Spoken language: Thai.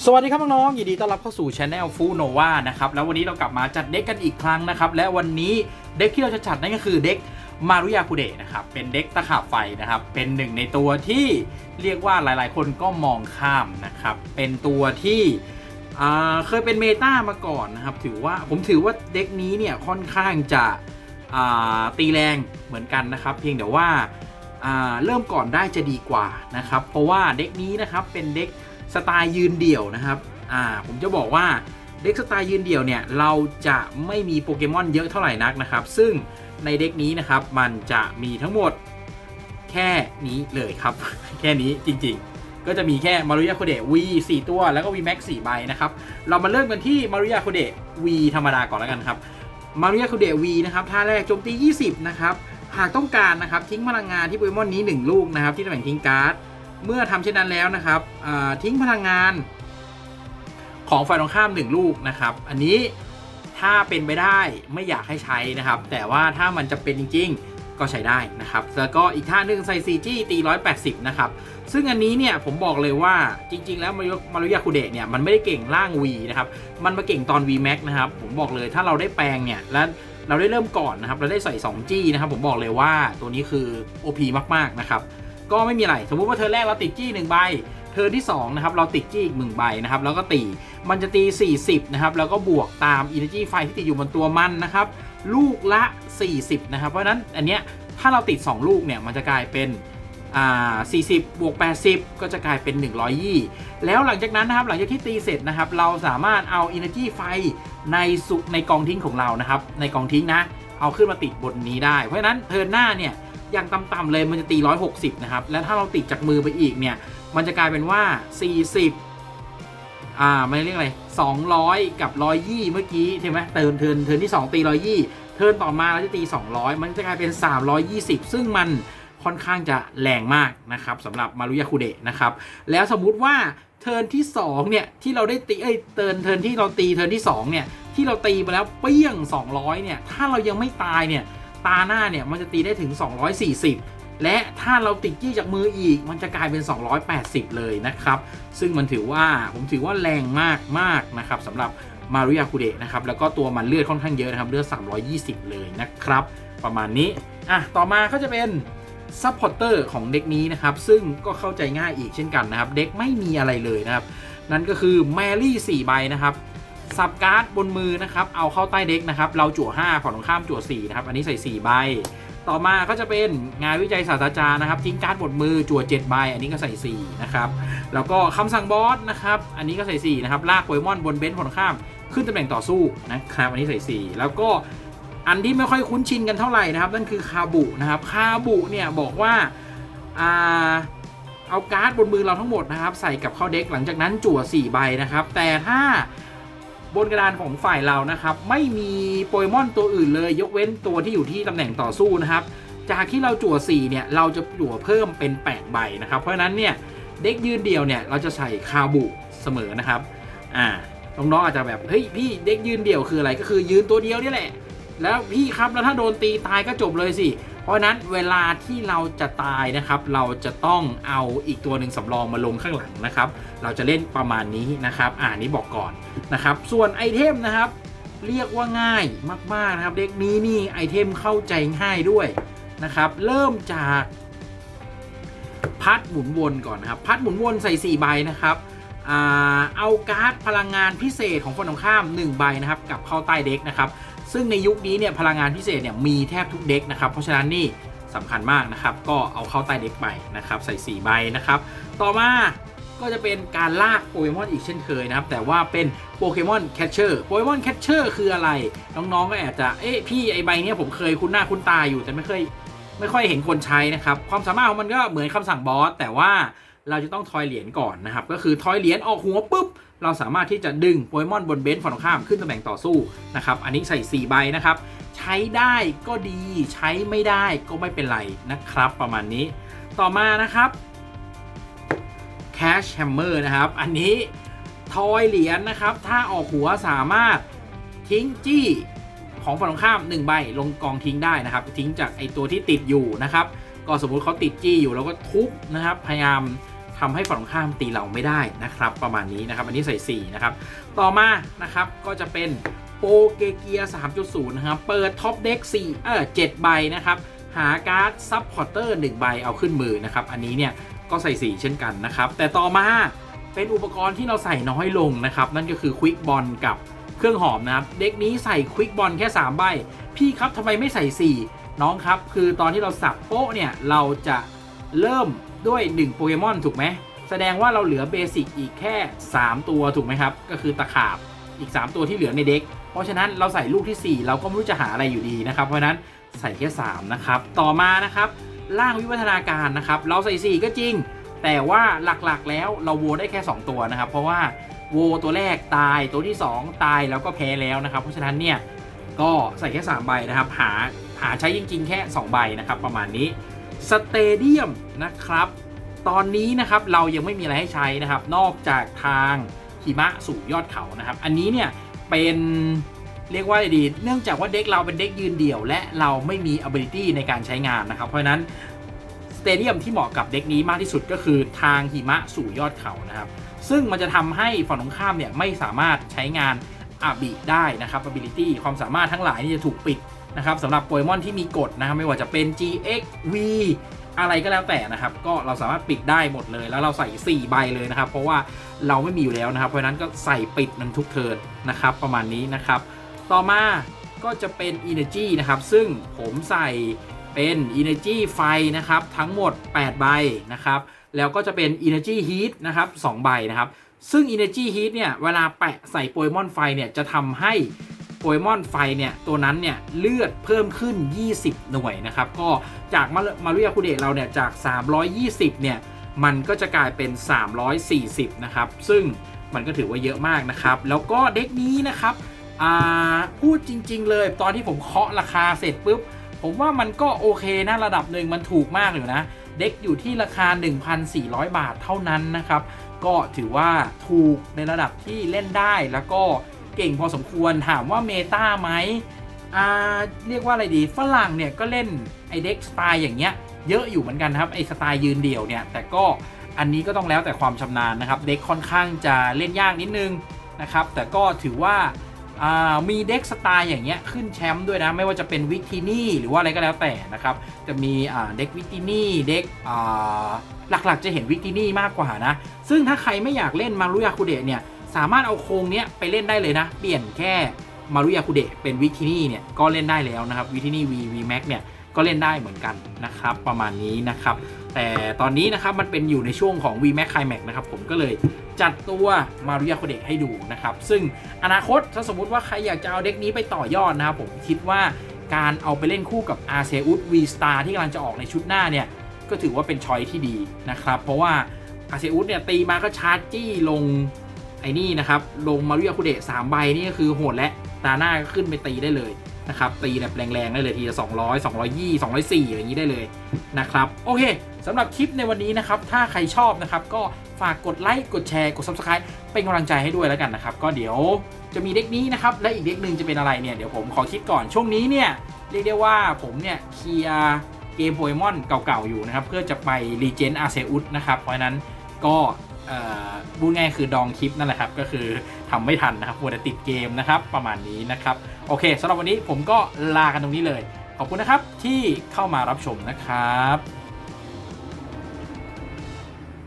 สวัสดีครับน้องๆยินดีต้อนรับเข้าสู่ช anel ฟูโนวานะครับ แล้ววันนี้เรากลับมาจัดเด็กกันอีกครั้งนะครับ และวันนี้เด็กที่เราจะจัดนั่นก็คือเด็กมารุยาคุเดะนะครับ เป็นเด็กตะขาบไฟนะครับ เป็นหนึ่งในตัวที่เรียกว่าหลายๆ คนก็มองข้ามนะครับ เป็นตัวที่เคยเป็นเมตามาก่อนนะครับ ถือว่าผมถือว่าเด็กนี้เนี่ยค่อนข้างจะตีแรงเหมือนกันนะครับ เพียงแต่ว่าอ่าเริ่มก่อนได้จะดีกว่านะครับ เพราะว่าเด็กนี้นะครับเป็นเด็ก สไตล์ยืนเดี่ยวนะครับอ่าผมจะบอกว่าเด็กสไตล์ยืนเดี่ยวเนี่ยเราจะไม่มีโปเกมอนเยอะเท่าไหร่นักนะครับ ซึ่งในเด็กนี้นะครับมันจะมีทั้งหมดแค่นี้เลยครับ แค่นี้จริงๆ ก็จะมีแค่มารุยาโคเดะ V 4 ตัวแล้วก็ V Max 4ใบนะครับ เรามาเริ่มกันที่มารุยาโคเดะ V ธรรมดาก่อนแล้วกันครับมารุยาโคเดะวีนะครับท่าแรกโจมตี 20 นะครับ หากต้องการนะครับทิ้งพลังงานที่โปเกมอนนี้ 1 ลูกนะครับที่ตำแหน่งทิ้งการ์ด เมื่อทำเช่นนั้นแล้วนะครับทิ้งพลังงานของฝ่ายตรงข้าม 1 ลูกนะครับ อันนี้ถ้าเป็นไปได้ไม่อยากให้ใช้นะครับ แต่ว่าถ้ามันจะเป็นจริง ๆ ก็ใช้ได้นะครับ แล้วก็อีกท่าหนึ่งใส่ 4G ตี180นะครับ ซึ่งอันนี้เนี่ยผมบอกเลยว่าจริง ๆ แล้วมารุยาคุเดะเนี่ยมันไม่ได้เก่งร่าง V นะครับ มันมาเก่งตอน V Max นะครับ ผมบอกเลยถ้าเราได้แปลงเนี่ยและเราได้เริ่มก่อนนะครับ เราได้ใส่ 2G นะครับ ผมบอกเลยว่าตัวนี้คือ OP มากๆนะครับ ก็ไม่มีอะไร สมมุติว่าเธอแรกเราติดจี้1ใบเธอที่2นะครับเราติดจี้อีก1ใบนะครับแล้วก็ตี มันจะตี 40นะครับแล้วก็บวกตาม Energy ไฟที่ติดอยู่บนตัวมันนะครับลูกละ 40นะครับเพราะฉะนั้นอันเนี้ยถ้าเราติด 2 ลูกเนี่ยมันจะกลายเป็นอ่า40บวก80 ก็จะกลายเป็น100ยี่แล้วหลังจากนั้นนะครับหลังจากที่ตีเสร็จนะครับเราสามารถเอา Energy ไฟในสุในกองทิ้งของเรานะครับในกองทิ้งนะเอาขึ้นมาติดบนนี้ได้ เพราะฉะนั้นเทิร์นหน้าเนี่ย อย่างต่ำๆเลยมันจะตี 160 นะครับ แล้วถ้าเราติดจากมือไปอีกเนี่ย มันจะกลายเป็นว่า 40 อ่าไม่เรียกอะไร 200 กับ 120 เมื่อกี้ใช่ไหมเติมเทินเทินที่ 2 ตี 120 เทินต่อมาเราจะตี 200 มันจะกลายเป็น 320 ซึ่งมันค่อนข้างจะแรงมากนะครับสำหรับมารุยาคุเดะนะครับ แล้วสมมุติว่าเทินที่2เนี่ยที่เราได้ตีเอ้ยเทินเทินที่เราตีเทินที่2เนี่ยที่เราตีไปแล้วเปี้ยง 200เนี่ยถ้าเรายังไม่ตายเนี่ย ตาหน้าเนี่ยมันจะตีได้ถึง 240 และถ้าเราติดจี้จากมืออีก มันจะกลายเป็น 280 เลยนะครับ ซึ่งมันถือว่าผมถือว่าแรงมากมากนะครับสำหรับมารุยาคุเดะนะครับแล้วก็ตัวมันเลือดค่อนข้างเยอะนะครับเลือด 320 เลยนะครับ ประมาณนี้อะต่อมาก็จะเป็นซัพพอร์เตอร์ของเด็กนี้นะครับ ซึ่งก็เข้าใจง่ายอีกเช่นกันนะครับ เด็กไม่มีอะไรเลยนะครับ นั่นก็คือแมรี่4ใบนะครับ สับการ์ดบนมือนะครับ เอาเข้าใต้เด็กนะครับ เราจั่ว5ฝั่งตรงข้ามจั่ว4นะครับ อันนี้ใส่4ใบ ต่อมาก็จะเป็นงานวิจัยศาสตราจารย์นะครับ ทิ้งการ์ดบนมือจั่ว7ใบ อันนี้ก็ใส่4นะครับ แล้วก็คำสั่งบอสนะครับ อันนี้ก็ใส่4นะครับ ลากโปเกมอนบนเบนซ์ฝั่งข้าม ขึ้นตำแหน่งต่อสู้นะครับ อันนี้ใส่4แล้วก็อันที่ไม่ค่อยคุ้นชินกันเท่าไหร่นะครับ นั่นคือคาบุนะครับ คาบุเนี่ยบอกว่าอ่าเอาการ์ดบนมือเราทั้งหมดนะครับ ใส่กับเข้าเด็กหลังจากนั้นจั่ว4ใบนะครับ แต่ถ้า บนกระดานของฝ่ายเรานะครับ ไม่มีโปเกมอนตัวอื่นเลย ยกเว้นตัวที่อยู่ที่ตำแหน่งต่อสู้นะครับ จากที่เราจั่ว4เนี่ยเราจะจั่วเพิ่มเป็น8ใบนะครับ เพราะฉะนั้นเนี่ยเด็กยืนเดียวเนี่ยเราจะใส่คาบุเสมอนะครับอ่าน้องๆอาจจะแบบเฮ้ยพี่เด็กยืนเดี่ยวคืออะไรก็คือยืนตัวเดียวนี่แหละ แล้วพี่ครับแล้วถ้าโดนตีตายก็จบเลยสิ เพราะนั้นเวลาที่เราจะตายนะครับ เราจะต้องเอาอีกตัวหนึ่งสำรองมาลงข้างหลังนะครับ เราจะเล่นประมาณนี้นะครับ อ่านี้บอกก่อนนะครับ ส่วนไอเทมนะครับ เรียกว่าง่ายมากๆนะครับ เด็กนี้นี่ไอเทมเข้าใจง่ายด้วยนะครับ เริ่มจากพัดหมุนวนก่อนนะครับ พัดหมุนวนใส่ 4 ใบนะครับอเอาการ์ดพลังงานพิเศษของคนตรงข้าม 1 ใบนะครับ กับเข้าใต้เด็กนะครับ ซึ่งในยุคนี้เนี่ยพลังงานพิเศษเนี่ยมีแทบทุกเด็กนะครับ เพราะฉะนั้นนี่สำคัญมากนะครับ ก็เอาเข้าใต้เด็กไปนะครับ ใส่ 4 ใบนะครับ ต่อมาก็จะเป็นการลากโปเกมอนอีกเช่นเคยนะครับ แต่ว่าเป็นโปเกมอนแคชเชอร์โปเกมอนแคชเชอร์คืออะไร น้องๆก็อาจจะเอ๊ะพี่ไอใบเนี้ยผมเคยคุ้นหน้าคุ้นตาอยู่แต่ไม่เคยไม่ค่อยเห็นคนใช้นะครับ ความสามารถของมันก็เหมือนคำสั่งบอสแต่ว่า เราจะต้องทอยเหรียญก่อนนะครับ ก็คือทอยเหรียญออกหัวปุ๊บ เราสามารถที่จะดึงโปเกมอนบนเบนซ์ฝั่งตรงข้ามขึ้นตำแหน่งต่อสู้นะครับ อันนี้ใส่ 4 ใบนะครับ ใช้ได้ก็ดีใช้ไม่ได้ก็ไม่เป็นไรนะครับ ประมาณนี้ ต่อมานะครับ Cash Hammer นะครับ อันนี้ทอยเหรียญนะครับ ถ้าออกหัวสามารถทิ้งจี้ของฝั่งตรงข้าม 1 ใบลงกองทิ้งได้นะครับ ทิ้งจากไอตัวที่ติดอยู่นะครับ ก็สมมุติเขาติดจี้อยู่แล้วก็ทุบนะครับ พยายาม ทำให้ฝั่งตรงข้ามตีเราไม่ได้นะครับ ประมาณนี้นะครับ อันนี้ใส่4นะครับ ต่อมานะครับก็จะเป็นโปเกเกีย3.0 นะครับ เปิดท็อปเด็ก4เออ7ใบนะครับ หาการ์ดซับพอร์เตอร์1ใบเอาขึ้นมือนะครับ อันนี้เนี่ยก็ใส่ 4 เช่นกันนะครับ แต่ต่อมาเป็นอุปกรณ์ที่เราใส่น้อยลงนะครับ นั่นก็คือควิกบอลกับเครื่องหอมนะครับ เด็กนี้ใส่ควิกบอลแค่ 3 ใบ พี่ครับทำไมไม่ใส่ 4 น้องครับ คือตอนที่เราสับโป๊ะเนี่ยเราจะ เริ่มด้วย 1 โปเกมอนถูกไหม แสดงว่าเราเหลือเบสิกอีกแค่ 3 ตัวถูกไหมครับ ก็คือตะขาบอีก 3 ตัวที่เหลือในเด็ก เพราะฉะนั้นเราใส่ลูกที่ 4 เราก็ไม่รู้จะหาอะไรอยู่ดีนะครับ เพราะฉะนั้นใส่แค่ 3 นะครับ ต่อมานะครับร่างวิวัฒนาการนะครับ เราใส่ 4 ก็จริง แต่ว่าหลักๆแล้วเราโวได้แค่ 2 ตัวนะครับ เพราะว่าโวตัวแรกตายตัวที่ 2 ตายแล้วก็แพ้แล้วนะครับ เพราะฉะนั้นเนี่ยก็ใส่แค่ 3 ใบนะครับ หาหาใช้จริง ๆ แค่ 2 ใบนะครับ ประมาณนี้ สเตเดียมนะครับ ตอนนี้นะครับเรายังไม่มีอะไรให้ใช้นะครับ นอกจากทางหิมะสู่ยอดเขานะครับ อันนี้เนี่ยเป็นเรียกว่าอะไรดีเนื่องจากว่าเด็กเราเป็นเด็กยืนเดี่ยว และเราไม่มี ability ในการใช้งานนะครับ เพราะนั้นสเตเดียมที่เหมาะกับเด็กนี้มากที่สุดก็คือทางหิมะสู่ยอดเขานะครับ ซึ่งมันจะทำให้ฝั่งตรงข้ามเนี่ยไม่สามารถใช้งานอาบิได้นะครับ ability ความสามารถทั้งหลายนี่จะถูกปิด นะครับสำหรับโปเกมอนที่มีกฎนะครับไม่ว่าจะเป็น GX V อะไรก็แล้วแต่นะครับ ก็เราสามารถปิดได้หมดเลย แล้วเราใส่ 4 ใบเลยนะครับ เพราะว่าเราไม่มีอยู่แล้วนะครับ เพราะนั้นก็ใส่ปิดมันทุกเทิร์นนะครับ ประมาณนี้นะครับ ต่อมาก็จะเป็น Energy นะครับ ซึ่งผมใส่เป็น Energy ไฟนะครับ ทั้งหมด 8 ใบนะครับ แล้วก็จะเป็น Energy Heat นะครับ 2 ใบนะครับ ซึ่ง Energy Heat เนี่ย เวลาแปะใส่โปเกมอนไฟเนี่ย จะทำให้ โปเกมอนไฟเนี่ยตัวนั้นเนี่ยเลือดเพิ่มขึ้น 20 หน่วยนะครับก็จากมามารุยคุเดะเราเนี่ยจาก 320 เนี่ยมันก็จะกลายเป็น 340 นะครับ ซึ่งมันก็ถือว่าเยอะมากนะครับ แล้วก็เด็กนี้นะครับพูดจริง ๆ เลย ตอนที่ผมเคาะราคาเสร็จปุ๊บ ผมว่ามันก็โอเคนะระดับหนึ่งมันถูกมากอยู่นะ เด็กอยู่ที่ราคา 1,400 บาทเท่านั้นนะครับ ก็ถือว่าถูกในระดับที่เล่นได้แล้วก็ เก่งพอสมควรถามว่าเมตาไหมอ่าเรียกว่าอะไรดีฝรั่งเนี่ยก็เล่นไอเด็กสไตล์อย่างเงี้ยเยอะอยู่เหมือนกันครับไอสไตล์ยืนเดี่ยวเนี่ยแต่ก็อันนี้ก็ต้องแล้วแต่ความชำนาญนะครับเด็กค่อนข้างจะเล่นยากนิดนึงนะครับแต่ก็ถือว่าอ่ามีเด็กสไตล์อย่างเงี้ยขึ้นแชมป์ด้วยนะ ไม่ว่าจะเป็นวิกทีนี่หรือว่าอะไรก็แล้วแต่นะครับ จะมีอ่าเด็กวิกตินี่เด็กอ่าหลักๆจะเห็นวิกตินี่มากกว่านะ ซึ่งถ้าใครไม่อยากเล่นมารุยาคุเดะเนี่ย สามารถเอาโครงเนี้ยไปเล่นได้เลยนะ เปลี่ยนแค่มารุยาคุเดะเป็นวิกตินี่เนี่ยก็เล่นได้แล้วนะครับวิกตินี่วีวีแม็กเนี่ยก็เล่นได้เหมือนกันนะครับประมาณนี้นะครับ แต่ตอนนี้นะครับมันเป็นอยู่ในช่วงของ V Max Climax นะครับผมก็เลยจัดตัวมารุยาโคเดะให้ดูนะครับ ซึ่งอนาคตถ้าสมมติว่าใครอยากจะเอาเด็กนี้ไปต่อยอดนะครับผมคิดว่าการเอาไปเล่นคู่กับ a r c e u s V Star ที่กำลังจะออกในชุดหน้าเนี่ย ก็ถือว่าเป็นชอยที่ดีนะครับ เพราะว่า a r c e u s เนี่ยตีมาก็ชาร์จจี้ลง ไอ้นี่นะครับลงมารุยาโคเดะ3ใบนี่ก็คือโหดและตาหน้าก็ขึ้นไปตีได้เลยนะครับตีแบบแรงๆได้เลยทีละ200 220 204อย่างนี้ได้เลยนะครับโอเคสำหรับคลิปในวันนี้นะครับถ้าใครชอบนะครับก็ฝากกดไลค์กดแชร์กด Subscribe เป็นกำลังใจให้ด้วยแล้วกันนะครับก็เดี๋ยวจะมีเด็กนี้นะครับและอีกเด็กหนึ่งจะเป็นอะไรเนี่ยเดี๋ยวผมขอคิดก่อนช่วงนี้เนี่ยเรียกได้ว่าผมเนี่ยเคลียร์เกมโปเกมอนเก่าๆอยู่นะครับเพื่อจะไปรีเจนอาเซอุสนะครับเพราะนั้นก็ พูดง่ายคือดองคลิปนั่นแหละครับ ก็คือทำไม่ทันนะครับมัวแต่ติดเกมนะครับ ประมาณนี้นะครับ โอเคสำหรับวันนี้ผมก็ลากันตรงนี้เลย ขอบคุณนะครับที่เข้ามารับชมนะครับ